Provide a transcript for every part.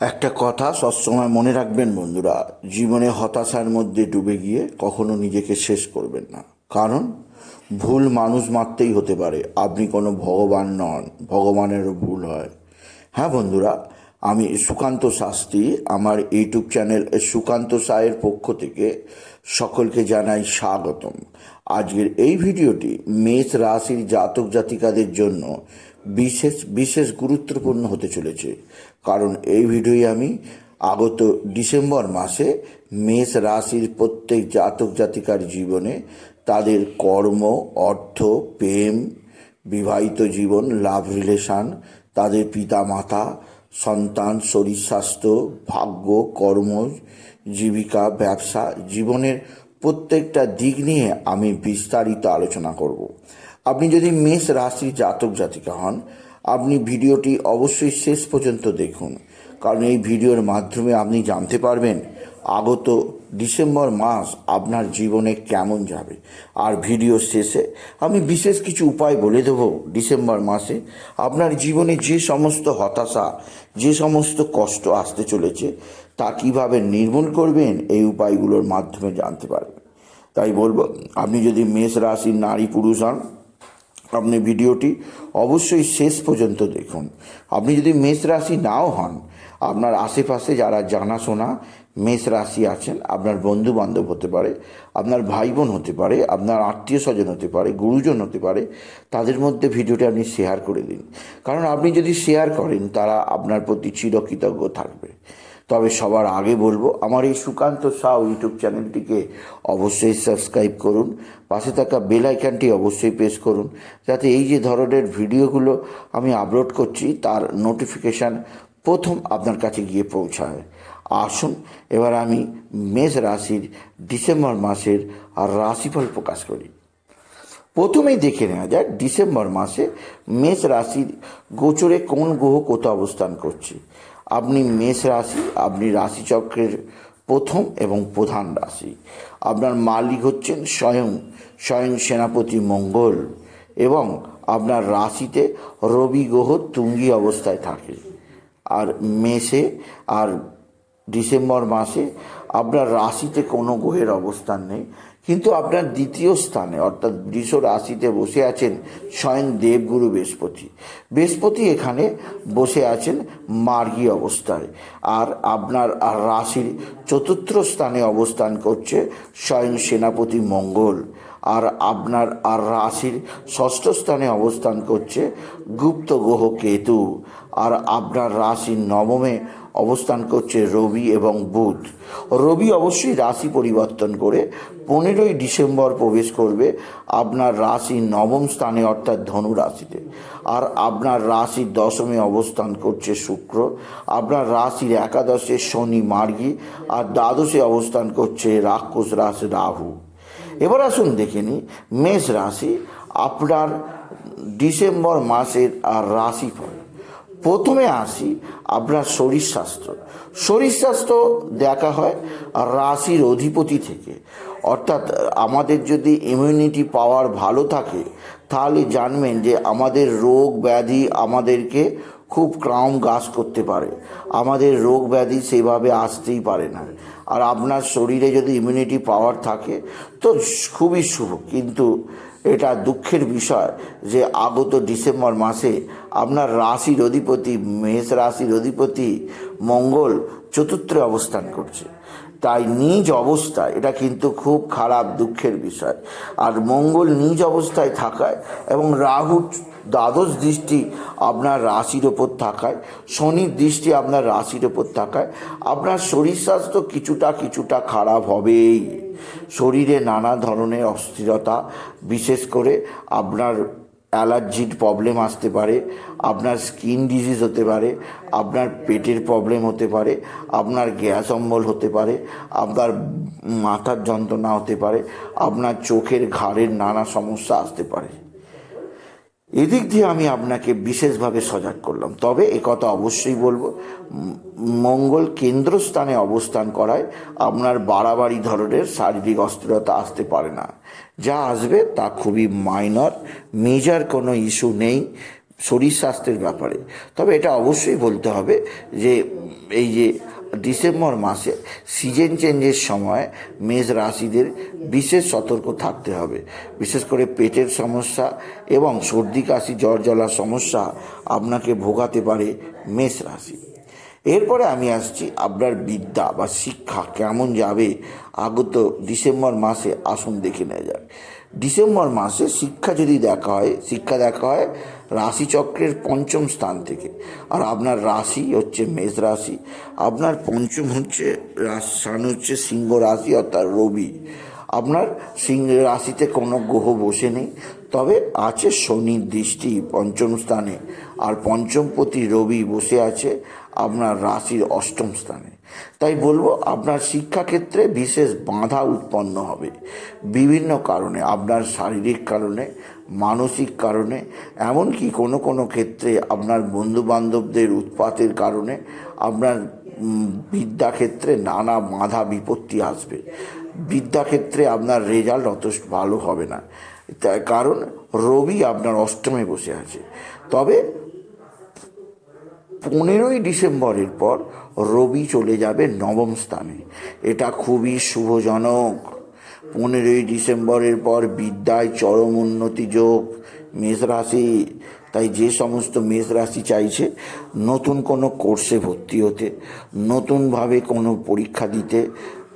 একটা কথা সবসময় মনে রাখবেন বন্ধুরা, জীবনে হতাশার মধ্যে ডুবে গিয়ে কখনো নিজেকে শেষ করবেন না। কারণ, ভুল মানুষ মারতেই হতে পারে। আপনি কোনো ভগবান নন, ভগবানেরও ভুল হয়। হ্যাঁ বন্ধুরা, আমি সুকান্ত শাস্ত্রী, আমার ইউটিউব চ্যানেল সুকান্ত সায়ের পক্ষ থেকে সকলকে জানাই স্বাগতম। আজকের এই ভিডিওটি মেষ রাশির জাতক জাতিকাদের জন্য বিশেষ বিশেষ গুরুত্বপূর্ণ হতে চলেছে। কারণ এই ভিডিওই আমি আগত ডিসেম্বর মাসে মেষ রাশির প্রত্যেক জাতক জাতিকার জীবনে তাদের কর্ম, অর্থ, প্রেম, বিবাহিত জীবন, লাভ রিলেশান, তাদের পিতা মাতা সন্তান, শরীর স্বাস্থ্য, ভাগ্য, কর্ম, জীবিকা, ব্যবসা, জীবনের প্রত্যেকটা দিক নিয়ে আমি বিস্তারিত আলোচনা করব। আপনি যদি মেষ রাশির জাতক জাতিকা হন আপনি ভিডিওটি অবশ্যই শেষ পর্যন্ত দেখুন। কারণ এই ভিডিওর মাধ্যমে আপনি জানতে পারবেন আগত ডিসেম্বর মাস আপনার জীবনে কেমন যাবে। আর ভিডিও শেষে আমি বিশেষ কিছু উপায় বলে দেবো ডিসেম্বর মাসে। আপনার জীবনে যে সমস্ত হতাশা, যে সমস্ত কষ্ট আসতে চলেছে, তা কীভাবে নির্মূল করবেন এই উপায়গুলোর মাধ্যমে জানতে পারবেন। তাই বলব, আপনি যদি মেষ রাশির নারী পুরুষ হন আপনি ভিডিওটি অবশ্যই শেষ পর্যন্ত দেখুন। আপনি যদি মেষ রাশি নাও হন, আপনার আশেপাশে যারা জানাশোনা মেষ রাশি আছেন, আপনার বন্ধু বান্ধব হতে পারে, আপনার ভাই বোন হতে পারে, আপনার আত্মীয় স্বজন হতে পারে, গুরুজন হতে পারে, তাদের মধ্যে ভিডিওটি আপনি শেয়ার করে দিন। কারণ আপনি যদি শেয়ার করেন, তারা আপনার প্রতি চিরকৃতজ্ঞ থাকবে। তবে সবার আগে বলব, আমার এই সুকান্ত সাউ ইউটিউব চ্যানেলটিকে অবশ্যই সাবস্ক্রাইব করুন, পাশে থাকা বেল আইকনটি অবশ্যই প্রেস করুন, যাতে এই যে ধরনের ভিডিওগুলো আমি আপলোড করছি, তার নোটিফিকেশান প্রথম আপনার কাছে গিয়ে পৌঁছায়। আসুন, এবার আমি মেষ রাশির ডিসেম্বর মাসের আর রাশিফল প্রকাশ করি। প্রথমেই দেখে নেওয়া যাক, ডিসেম্বর মাসে মেষ রাশির গোচরে কোন গ্রহ কোথাও অবস্থান করছে। আপনি মেষ রাশি, আপনি রাশিচক্রের প্রথম এবং প্রধান রাশি। আপনার মালিক হচ্ছেন স্বয়ং স্বয়ং সেনাপতি মঙ্গল এবং আপনার রাশিতে রবি গ্রহ তুঙ্গি অবস্থায় থাকে। আর মেষে আর ডিসেম্বর মাসে আপনার রাশিতে কোনো গ্রহের অবস্থান নেই। কিন্তু আপনার দ্বিতীয় স্থানে, অর্থাৎ বৃষ রাশিতে বসে আছেন স্বয়ং দেবগুরু বৃহস্পতি। বৃহস্পতি এখানে বসে আছেন মার্গী অবস্থায়। আর আপনার রাশির চতুর্থ স্থানে অবস্থান করছে স্বয়ং সেনাপতি মঙ্গল। আর আপনার আর রাশির ষষ্ঠ স্থানে অবস্থান করছে গুপ্ত গ্রহ কেতু। আর আপনার রাশির নবমে অবস্থান করছে রবি এবং বুধ। রবি অবশ্যই রাশি পরিবর্তন করে পনেরোই ডিসেম্বর প্রবেশ করবে আপনার রাশি নবম স্থানে, অর্থাৎ ধনু রাশিতে। আর আপনার রাশির দশমে অবস্থান করছে শুক্র। আপনার রাশির একাদশে শনি মার্গী, আর দ্বাদশে অবস্থান করছে রাক্ষস রাশি রাহু। এবার আসুন দেখে নিই, মেষ রাশি আপনার ডিসেম্বর মাসের আর রাশিফল। প্রথমে আসি আপনার শরীর স্বাস্থ্য। শরীর স্বাস্থ্য দেখা হয় রাশির অধিপতি থেকে। অর্থাৎ আমাদের যদি ইমিউনিটি পাওয়ার ভালো থাকে, তাহলে জানবেন যে আমাদের রোগ ব্যাধি আমাদেরকে খুব ক্রাম গাছ করতে পারে। আমাদের রোগ ব্যাধি সেভাবে আসতেই পারে না। আর আপনার শরীরে যদি ইমিউনিটি পাওয়ার থাকে, তো খুবই শুভ। কিন্তু এটা দুঃখের বিষয় যে আগত ডিসেম্বর মাসে আপনার রাশির অধিপতি, মেষ রাশির অধিপতি মঙ্গল চতুর্থে অবস্থান করছে। তাই নিজ অবস্থা এটা কিন্তু খুব খারাপ দুঃখের বিষয়। আর মঙ্গল নিজ অবস্থায় থাকায় এবং রাহু দ্বাদশ দৃষ্টি আপনার রাশির ওপর থাকায় শনির দৃষ্টি আপনার রাশির ওপর থাকায়, আপনার শরীর স্বাস্থ্য কিছুটা কিছুটা খারাপ হবেই। শরীরে নানা ধরনের অস্থিরতা, বিশেষ করে আপনার অ্যালার্জির প্রবলেম আসতে পারে, আপনার স্কিন ডিজিজ হতে পারে, আপনার পেটের প্রবলেম হতে পারে, আপনার গ্যাস অম্বল হতে পারে, আপনার মাথার যন্ত্রণা হতে পারে, আপনার চোখের ঘাড়ের নানা সমস্যা আসতে পারে। এদিক দিয়ে আমি আপনাকে বিশেষভাবে সজাগ করলাম। তবে একথা অবশ্যই বলব, মঙ্গল কেন্দ্রস্থানে অবস্থান করায় আপনার বাড়াবাড়ি ধরনের শারীরিক অস্থিরতা আসতে পারে না। যা আসবে তা খুবই মাইনর, মেজার কোনো ইস্যু নেই শরীর স্বাস্থ্যের ব্যাপারে। তবে এটা অবশ্যই বলতে হবে যে, এই যে ডিসেম্বর মাসে সিজন চেঞ্জের সময় মেষ রাশিদের বিশেষ সতর্ক থাকতে হবে। বিশেষ করে পেটের সমস্যা এবং সর্দি, কাশি, জ্বর, জ্বলার সমস্যা আপনাকে ভোগাতে পারে মেষ রাশি। এরপরে আমি আসছি আপনার বিদ্যা বা শিক্ষা কেমন যাবে? আগত ডিসেম্বর মাসে আসুন দেখে নেওয়া যাক। ডিসেম্বর মাসে শিক্ষা যদি দেখা হয়, শিক্ষা দেখা হয় রাশিচক্রের পঞ্চম স্থান থেকে। আর আপনার রাশি হচ্ছে মেষ রাশি। আপনার পঞ্চম হচ্ছে স্থান হচ্ছে সিংহ রাশি অর্থাৎ রবি। আপনার সিংহ রাশিতে কোনো গ্রহ বসে নেই। তবে আছে শনির দৃষ্টি পঞ্চম স্থানে। আর পঞ্চমপতি রবি বসে আছে। আপনার রাশির অষ্টম স্থানে। তাই বলব, আপনার শিক্ষাক্ষেত্রে বিশেষ বাধা উৎপন্ন হবে। বিভিন্ন কারণে, আপনার শারীরিক কারণে, মানসিক কারণে, এমনকি কোনো কোনো ক্ষেত্রে আপনার বন্ধু বান্ধবদের উৎপাতের কারণে আপনার বিদ্যাক্ষেত্রে নানা বাধা বিপত্তি আসবে। বিদ্যাক্ষেত্রে আপনার রেজাল্ট অত ভালো হবে না। কারণ, রবি আপনার অষ্টমে বসে আছে। তবে পনেরোই ডিসেম্বরের পর রবি চলে যাবে নবম স্থানে। এটা খুবই শুভজনক। পনেরোই ডিসেম্বরের পর বিদ্যায় চরম উন্নতি যোগ মেষ রাশি। তাই যে সমস্ত মেষ রাশি চাইছে, নতুন কোনো কোর্সে ভর্তি হতে, নতুনভাবে কোনো পরীক্ষা দিতে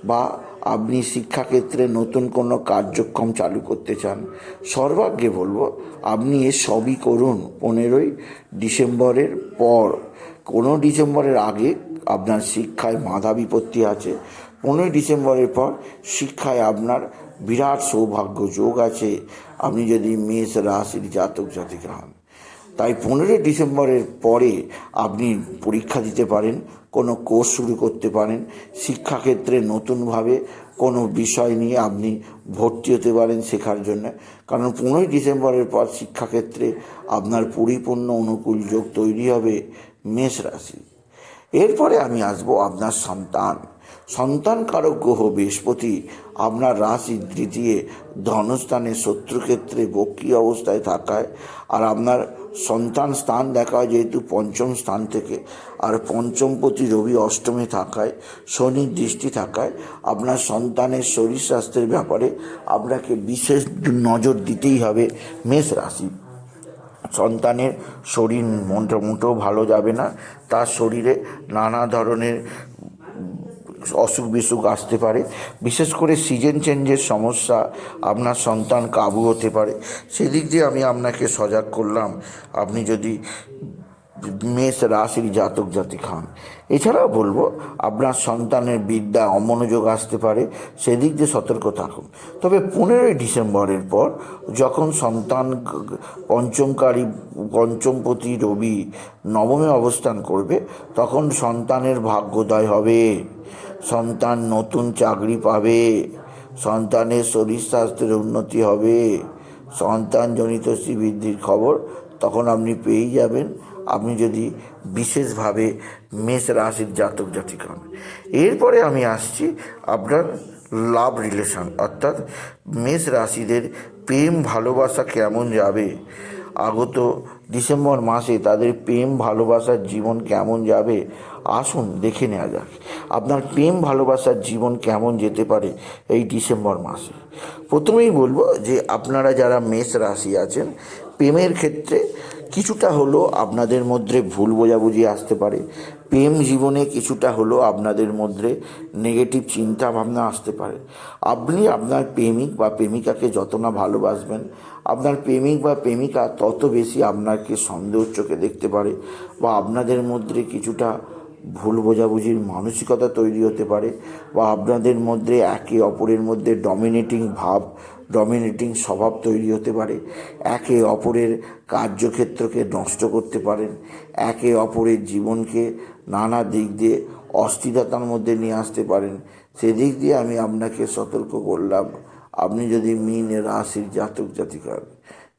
বা আপনি শিক্ষাক্ষেত্রে নতুন কোনো কার্যক্রম চালু করতে চান সর্বাগ্যে বলব আপনি এ সবই করুন পনেরোই ডিসেম্বরের পর। কোনো ডিসেম্বরের আগে আপনার শিক্ষায় মাধা বিপত্তি আছে, পনেরোই ডিসেম্বরের পর শিক্ষায় আপনার বিরাট সৌভাগ্য যোগ আছে, আপনি যদি মেষ রাশির জাতক জাতিকা হন। তাই পনেরোই ডিসেম্বরের পরে আপনি পরীক্ষা দিতে পারেন, কোনো কোর্স শুরু করতে পারেন, শিক্ষাক্ষেত্রে নতুনভাবে কোনো বিষয় নিয়ে আপনি ভর্তি হতে পারেন শেখার জন্য। কারণ পনেরোই ডিসেম্বরের পর শিক্ষাক্ষেত্রে আপনার পরিপূর্ণ অনুকূল যোগ তৈরি হবে মেষ রাশি। এরপরে আমি আসব আপনার সন্তান। সন্তান কারক গ্রহ বৃহস্পতি। আপনার রাশি দ্বিতীয়। ধনস্থানে শত্রুক্ষেত্রে বক্রি অবস্থায় থাকায়। আর আপনার সন্তান স্থান দেখা হয় যেহেতু পঞ্চম স্থান থেকে। আর পঞ্চমপতি রবি অষ্টমে থাকায়, শনির দৃষ্টি থাকায়। আপনার সন্তানের শরীর স্বাস্থ্যের ব্যাপারে আপনাকে বিশেষ নজর দিতেই হবে মেষ রাশি। সন্তানের শরীর মনটা মোটেও ভালো যাবে না। তার শরীরে নানা ধরনের অসুখ বিসুখ আসতে পারে। বিশেষ করে সিজন চেঞ্জের সমস্যা আপনার সন্তান কাবু হতে পারে। সেদিক দিয়ে আমি আপনাকে সজাগ করলাম। আপনি যদি মেষ রাশির জাতক জাতি খান। এছাড়াও বলব, আপনার সন্তানের বিদ্যা অমনোযোগ আসতে পারে, সেদিক দিয়ে সতর্ক থাকুন। তবে পনেরোই ডিসেম্বরের পর যখন সন্তান পঞ্চমকারী, পঞ্চমপতি রবি নবমে অবস্থান করবে, তখন সন্তানের ভাগ্যোদয় হবে। সন্তান নতুন চাকরি পাবে, সন্তানের শরীর স্বাস্থ্যের উন্নতি হবে। সন্তানজনিত বৃদ্ধির খবর তখন আপনি পেয়েই যাবেন। আপনি যদি বিশেষভাবে মেষ রাশির জাতক জাতিক হন। এরপরে আমি আসছি আপনার লাভ রিলেশন অর্থাৎ মেষ রাশিদের প্রেম ভালোবাসা কেমন যাবে? আগত ডিসেম্বর মাসে তাদের প্রেম ভালোবাসার জীবন কেমন যাবে? আসুন দেখে নেওয়া যাক। আপনার প্রেম ভালোবাসার জীবন কেমন যেতে পারে এই ডিসেম্বর মাসে? প্রথমেই বলব যে আপনারা যারা মেষ রাশি আছেন, প্রেমের ক্ষেত্রে কিছুটা হলো আপনাদের মধ্যে ভুল বোঝাবুঝি আসতে পারে। প্রেম জীবনে কিছুটা হলো আপনাদের মধ্যে নেগেটিভ চিন্তা ভাবনা আসতে পারে। আপনি আপনার প্রেমিক বা প্রেমিকাকে যত না ভালোবাসবেন, আপনার প্রেমিক বা প্রেমিকা তত বেশি আপনাকে সন্দেহ চোখে দেখতে পারে বা আপনাদের মধ্যে কিছুটা ভুল বোঝাবুঝির মানসিকতা তৈরি হতে পারে বা আপনাদের মধ্যে একে অপরের মধ্যে ডমিনেটিং ভাব ডমিনেটিং স্বভাব তৈরি হতে পারে। একে অপরের কার্যক্ষেত্রকে নষ্ট করতে পারেন। একে অপরের জীবনকে নানা দিক দিয়ে অস্থিরতার মধ্যে নিয়ে আসতে পারেন। সেদিক দিয়ে আমি আপনাকে সতর্ক করলাম। আপনি যদি মিন রাশির জাতক জাতিকার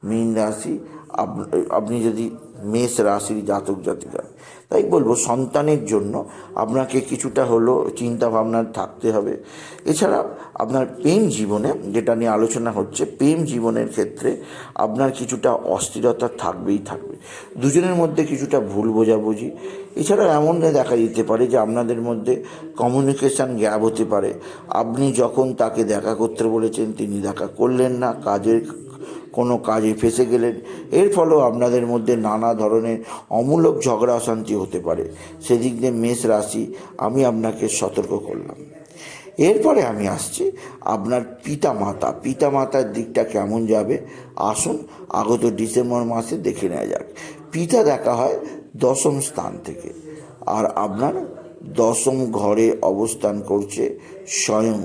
মীন রাশি, আপ- আপনি যদি মেষ রাশির জাতক জাতিকার, তাই বলব সন্তানের জন্য আপনাকে কিছুটা হলো চিন্তা ভাবনা থাকতে হবে। এছাড়া আপনার প্রেম জীবনে যেটা নিয়ে আলোচনা হচ্ছে, প্রেম জীবনের ক্ষেত্রে আপনার কিছুটা অস্থিরতা থাকবেই থাকবে। দুজনের মধ্যে কিছুটা ভুল বোঝাবুঝি। এছাড়া এমন দেখা দিতে পারে যে আপনাদের মধ্যে কমিউনিকেশান গ্যাপ হতে পারে। আপনি যখন তাকে দেখা করতে বলেছেন, তিনি দেখা করলেন না, কাজের কোনো কাজে ফেসে গেলেন। এর ফলেও আপনাদের মধ্যে নানা ধরনের অমূলক ঝগড়া অশান্তি হতে পারে। সেদিক দিয়ে মেষ রাশি, আমি আপনাকে সতর্ক করলাম। এরপরে আমি আসছি আপনার পিতা মাতা পিতা মাতার দিকটা কেমন যাবে? আসুন, আগত ডিসেম্বর মাসে দেখে নেওয়া যাক। পিতা দেখা হয় দশম স্থান থেকে। আর আপনার দশম ঘরে অবস্থান করছে স্বয়ং।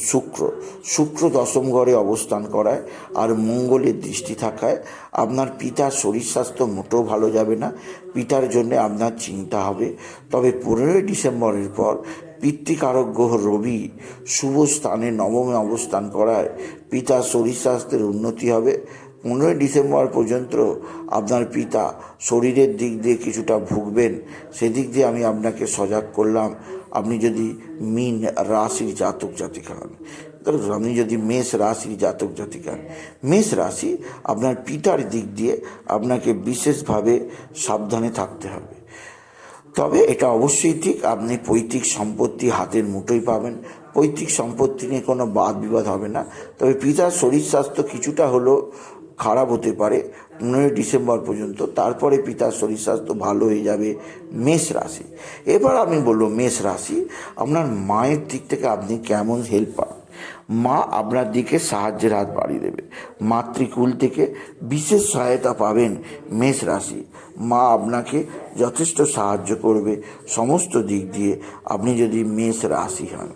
শুক্র শুক্র দশম ঘরে অবস্থান করায় আর মঙ্গলের দৃষ্টি থাকায় আপনার পিতার শরীর স্বাস্থ্য মোটেও ভালো যাবে না। পিতার জন্য আপনার চিন্তা হবে। তবে পনেরোই ডিসেম্বরের পর পিতৃকারক গ্রহ রবি শুভ স্থানে নবমে অবস্থান করায় পিতার শরীর স্বাস্থ্যের উন্নতি হবে। পনেরোই ডিসেম্বর পর্যন্ত আপনার পিতা শরীরের দিক দিয়ে কিছুটা ভুগবেন। সেদিক দিয়ে আমি আপনাকে সজাগ করলাম। আপনি যদি মিন রাশির জাতক জাতিকা হন আপনি যদি মেষ রাশির জাতক জাতিকা মেষ রাশি আপনার পিতার দিক দিয়ে আপনাকে বিশেষভাবে সাবধানে থাকতে হবে। তবে এটা অবশ্যই ঠিক, আপনি পৈতৃক সম্পত্তি হাতের মুঠোই পাবেন। পৈতৃক সম্পত্তি নিয়ে কোনো বাদ বিবাদ হবে না। তবে পিতার শরীর স্বাস্থ্য কিছুটা হলেও খারাপ হতে পারে। পনেরোই ডিসেম্বর পর্যন্ত, তারপরে পিতার শরীর স্বাস্থ্য ভালো হয়ে যাবে, মেষ রাশি। এবার আমি বলব মেষ রাশি, আপনার মায়ের দিক থেকে আপনি কেমন হেল্প পান? মা আপনার দিকে সাহায্যের হাত বাড়িয়ে দেবে। মাতৃকুল থেকে বিশেষ সহায়তা পাবেন মেষ রাশি। মা আপনাকে যথেষ্ট সাহায্য করবে সমস্ত দিক দিয়ে, আপনি যদি মেষ রাশি হন।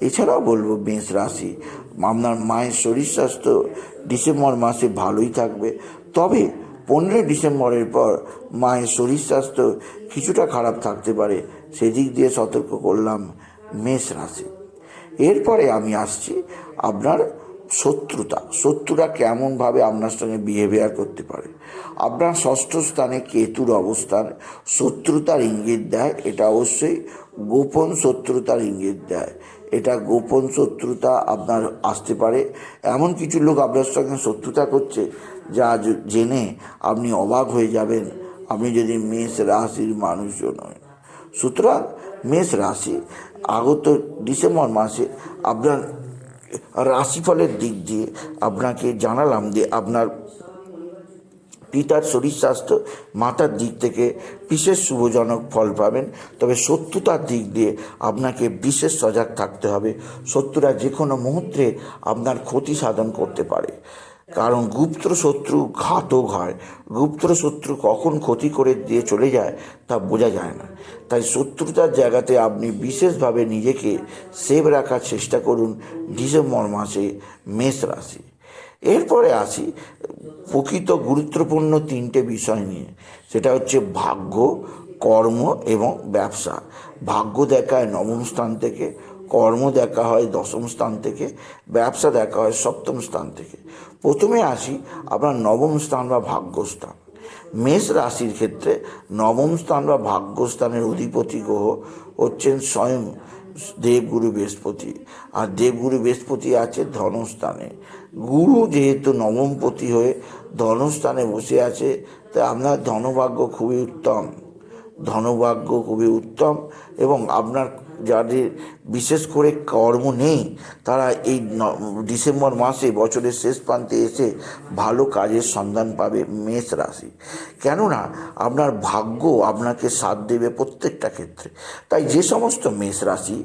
এছাড়াও বলব মেষ রাশি, আপনার মায়ের শরীর স্বাস্থ্য ডিসেম্বর মাসে ভালোই থাকবে তবে পনেরোই ডিসেম্বরের পর মায়ের শরীর স্বাস্থ্য কিছুটা খারাপ থাকতে পারে, সেদিক দিয়ে সতর্ক করলাম মেষ রাশি। এরপরে আমি আসছি আপনার শত্রুতা। শত্রুরা কেমনভাবে আপনার সঙ্গে বিহেভিয়ার করতে পারে? আপনার ষষ্ঠ স্থানে কেতুর অবস্থান, শত্রুতার ইঙ্গিত দেয়, এটা অবশ্যই গোপন শত্রুতার ইঙ্গিত দেয়। এটা গোপন শত্রুতা আপনার আসতে পারে। এমন কিছু লোক আপনার সঙ্গে শত্রুতা করছে যা জেনে আপনি অবাক হয়ে যাবেন, আপনি যদি মেষ রাশির মানুষজন হন সুতরাং মেষ রাশি আগত ডিসেম্বর মাসে আপনার রাশিফলের দিক দিয়ে আপনাকে জানালাম যে আপনার পিতার শরীর স্বাস্থ্য মাতার দিক থেকে বিশেষ শুভজনক ফল পাবেন। তবে শত্রুতার দিক দিয়ে আপনাকে বিশেষ সজাগ থাকতে হবে। শত্রুরা যে কোনো মুহূর্তে আপনার ক্ষতি সাধন করতে পারে। কারণ গুপ্ত শত্রু ঘাতক হয়। গুপ্ত শত্রু কখন ক্ষতি করে দিয়ে চলে যায় তা বোঝা যায় না। তাই শত্রুতার জায়গাতে আপনি বিশেষভাবে নিজেকে সেভ রাখার চেষ্টা করুন ডিসেম্বর মাসে মেষ রাশি। এরপরে আসি প্রকৃত গুরুত্বপূর্ণ তিনটে বিষয় নিয়ে। সেটা হচ্ছে ভাগ্য, কর্ম এবং ব্যবসা। ভাগ্য দেখায় নবম স্থান থেকে কর্ম দেখা হয় দশম স্থান থেকে, ব্যবসা দেখা হয় সপ্তম স্থান থেকে। প্রথমে আসি আপনার নবম স্থান বা ভাগ্যস্থান। মেষ রাশির ক্ষেত্রে নবম স্থান বা ভাগ্যস্থানের অধিপতি গ্রহ হচ্ছেন স্বয়ং দেবগুরু বৃহস্পতি। আর দেবগুরু বৃহস্পতি আছে ধনস্থানে। গুরু যেহেতু নবমপতি হয়ে ধনস্থানে বসে আছে তাই আপনার ধনভাগ্য খুবই উত্তম। ধনভাগ্য খুবই উত্তম এবং আপনার যাদের বিশেষ করে কর্ম নেই, তারা এই ডিসেম্বর মাসে বছরের শেষ প্রান্তে এসে ভালো কাজের সন্ধান পাবে মেষ রাশি। কেননা আপনার ভাগ্য আপনাকে সাথ দেবে প্রত্যেকটা ক্ষেত্রে। তাই যে সমস্ত মেষ রাশি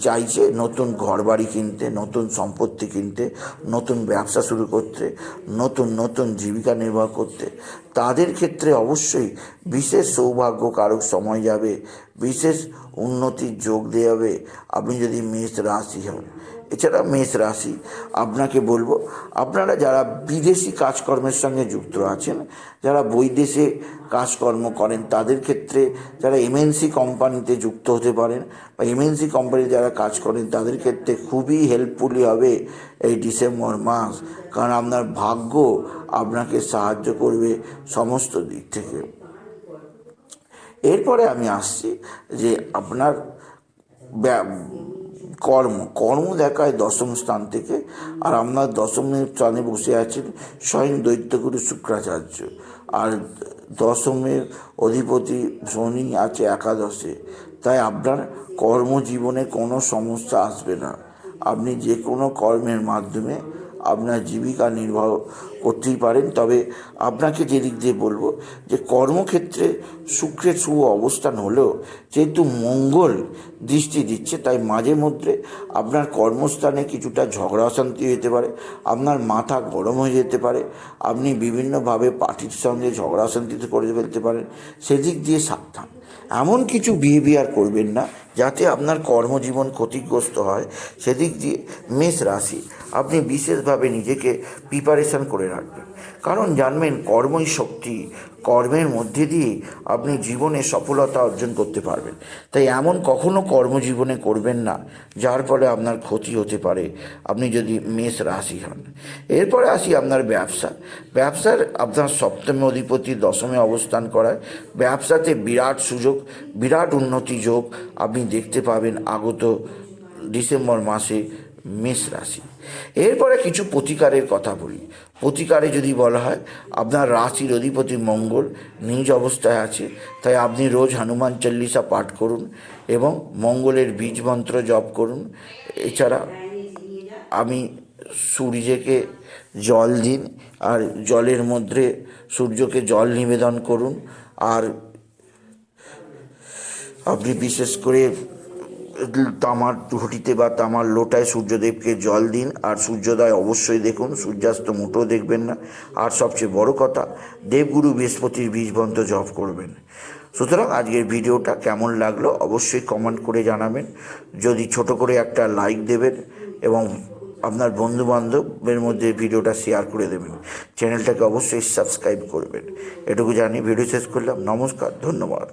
চাইছে নতুন ঘরবাড়ি কিনতে, নতুন সম্পত্তি কিনতে, নতুন ব্যবসা শুরু করতে, নতুন নতুন জীবিকা নির্বাহ করতে, তাদের ক্ষেত্রে অবশ্যই বিশেষ সৌভাগ্যকারক সময় যাবে, বিশেষ উন্নতির যোগ দেওয়া হবে আপনি যদি মেষ রাশি হন এছাড়া মেষ রাশি, আপনাকে বলব, আপনারা যারা বিদেশি কাজকর্মের সঙ্গে যুক্ত আছেন, যারা বৈদেশে কাজকর্ম করেন, তাদের ক্ষেত্রে যারা এমএনসি কোম্পানিতে যুক্ত হতে পারেন বা এমএনসি কোম্পানি যারা কাজ করেন, তাদের ক্ষেত্রে খুবই হেল্পফুলি হবে এই ডিসেম্বর মাস, কারণ আপনার ভাগ্য আপনাকে সাহায্য করবে সমস্ত দিক থেকে। এরপরে আমি আসছি যে আপনার কর্ম কর্ম দেখায় দশম স্থান থেকে আর আপনার দশম স্থানে বসে আছেন স্বয়ং দৈত্যগুরু শুক্রাচার্য। আর দশমের অধিপতি শনি আছে একাদশে। তাই আপনার কর্মজীবনে কোনো সমস্যা আসবে না। আপনি যে কোনো কর্মের মাধ্যমে আপনার জীবিকা নির্বাহ করতেই পারেন। তবে আপনাকে যে দিক দিয়ে বলব যে কর্মক্ষেত্রে শুক্রের শুভ অবস্থান হলেও যেহেতু মঙ্গল দৃষ্টি দিচ্ছে, তাই মাঝে মধ্যে আপনার কর্মস্থানে কিছুটা ঝগড়া অশান্তি হতে পারে, আপনার মাথা গরম হয়ে যেতে পারে, আপনি বিভিন্নভাবে পার্টির সঙ্গে ঝগড়া অশান্তিতে করে ফেলতে পারেন, সেদিক দিয়ে সাবধান। এমন কিছু বিহেভিয়ার করবেন না, যাতে আপনার কর্মজীবন ক্ষতিগ্রস্ত হয়, সেদিক দিয়ে মেষ রাশি, আপনি বিশেষভাবে নিজেকে প্রিপারেশন করে রাখবেন। কারণ জানবেন কর্মই শক্তি কর্মের মধ্যে দিয়ে আপনি জীবনে সফলতা অর্জন করতে পারবেন। তাই এমন কখনো কর্মজীবনে করবেন না, যার ফলে আপনার ক্ষতি হতে পারে। আপনি যদি মেষ রাশি হন, এরপরে আসি আপনার ব্যবসা। ব্যবসার আপনার সপ্তমী অধিপতি দশমে অবস্থান করায় ব্যবসাতে বিরাট সুযোগ, বিরাট উন্নতি যোগ আপনি দেখতে পাবেন আগত ডিসেম্বর মাসে মেষ রাশি। এরপরে কিছু প্রতিকারের কথা বলি। প্রতিকারে যদি বলা হয়, আপনার রাশির অধিপতি মঙ্গল নিজ অবস্থায় আছে, তাই আপনি রোজ হনুমান চল্লিশা পাঠ করুন এবং মঙ্গলের বীজ মন্ত্র জপ করুন। এছাড়া আমি সূর্যকে জল দিন আর জলের মধ্যে সূর্যকে জল নিবেদন করুন। আর আপনি বিশেষ করে তামার ঘটিতে বা তামার লোটায় সূর্যদেবকে জল দিন, আর সূর্যোদয় অবশ্যই দেখুন, সূর্যাস্ত মোটেও দেখবেন না। আর সবচেয়ে বড় কথা, দেবগুরু বৃহস্পতির বীজবন্ত জপ করবেন। সুতরাং আজকের ভিডিওটা কেমন লাগল অবশ্যই কমেন্ট করে জানাবেন। যদি ছোট করে একটা লাইক দেবেন এবং আপনার বন্ধু বান্ধবের মধ্যে ভিডিওটা শেয়ার করে দেবেন চ্যানেলটাকে অবশ্যই সাবস্ক্রাইব করবেন। এটুকু জানি ভিডিও শেষ করলাম। নমস্কার, ধন্যবাদ।